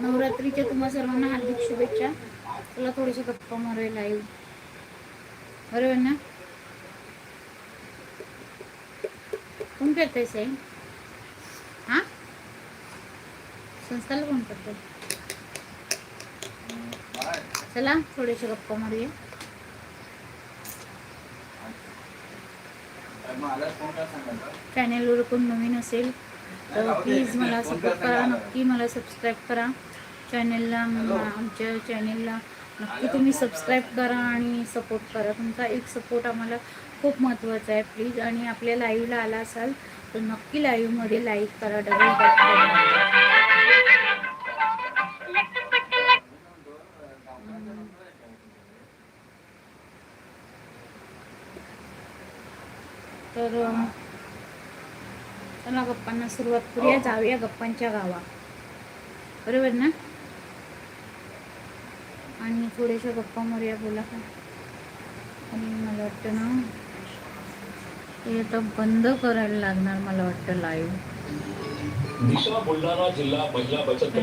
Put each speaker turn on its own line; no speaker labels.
नवरात्रीच्या तुम्हा सर्वांना हार्दिक शुभेच्छा. तुला थोडेसे गप्पा मारूया लाईव्ह बरोबर ना? कोण करते साई? हा? संस्थाला कोण करते चला थोडेसे गप्पा मारूया. चॅनेलवर कोण नवीन असेल? तर प्लीज मला सपोर्ट करा. नक्की मला सबस्क्राईब करा. चॅनेलला आमच्या चॅनेलला नक्की तुम्ही सबस्क्राईब करा आणि सपोर्ट करा. तुमचा एक सपोर्ट आम्हाला खूप महत्त्वाचा आहे प्लीज आणि आपल्या लाईव्हला आला असाल तर नक्की लाईव्हमध्ये लाईक करा डबल टॅप करा. तर चला गप्पांना सुरुवात करूया जाऊया गप्पांच्या गावा बरोबर ना? आणि थोड्याशा गप्पा मारूया बोला का? आणि मला वाटतं ना ते आता बंद करायला लागणार मला वाटतं लाईव्ह
बुलढाणा जिल्हा महिला बचत